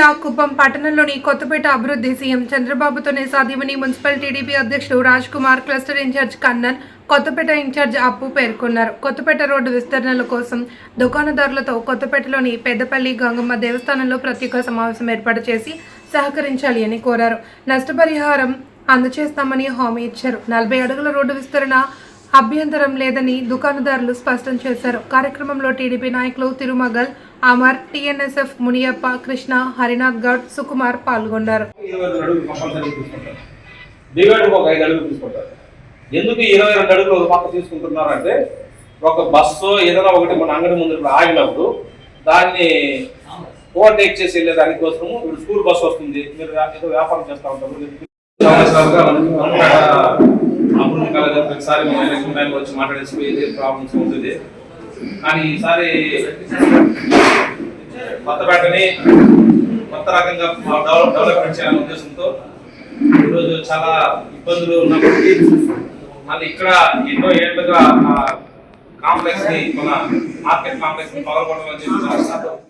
జిల్లా కుప్పం పట్టణంలోని కొత్తపేట అభివృద్ధి సీఎం చంద్రబాబుతోనే సాధ్యమని మున్సిపల్ టీడీపీ అధ్యక్షుడు Raj Kumar cluster incharge Kannan Kothapeta incharge Appu పేర్కొన్నారు. కొత్తపేట రోడ్డు విస్తరణల కోసం దుకాణదారులతో కొత్తపేటలోని పెద్దపల్లి గంగమ్మ దేవస్థానంలో ప్రత్యేక సమావేశం ఏర్పాటు చేసి సహకరించాలి అని కోరారు. నష్టపరిహారం అందచేస్తామని హామీ ఇచ్చారు. నలభై అడుగుల రోడ్డు విస్తరణ అభ్యంతరం లేదని దుకాణదారులు స్పష్టం చేశారు. కార్యక్రమంలో టీడీపీ నాయకులు తిరుమగల్ అమర్ టీఎన్ఎస్ఎఫ్ మునియప్ప కృష్ణ హరినాథ్ గౌడ్ సుకుమార్ పాల్గొన్నారు. ఎందుకు ఇరవై రెండు అడుగులు ఒక పక్క తీసుకుంటున్నారంటే ఒక బస్సు ఏదైనా ఒకటి మన అంగడి ముందు ఆగినప్పుడు దాన్ని ఓవర్టేక్ చేసి వెళ్ళే దానికోసము ఇప్పుడు స్కూల్ బస్సు వస్తుంది. మీరు ఏదో వ్యాపారం చేస్తూ ఉంటారు. అభివృద్ధి ఎలక్షన్ టైంలో వచ్చి మాట్లాడేసి ప్రాబ్లమ్స్ ఉంటుంది. కానీ ఈసారి కొత్తపేటని కొత్త రకంగా డెవలప్ డెవలప్మెంట్ చేయాలనే ఉద్దేశంతో ఈరోజు చాలా ఇబ్బందులు ఉన్నప్పటికీ మళ్ళీ ఇక్కడ ఎన్నో ఏళ్ళుగా కాంప్లెక్స్ని మన మార్కెట్ కాంప్లెక్స్ని పగలగొట్టడం అని చెప్పి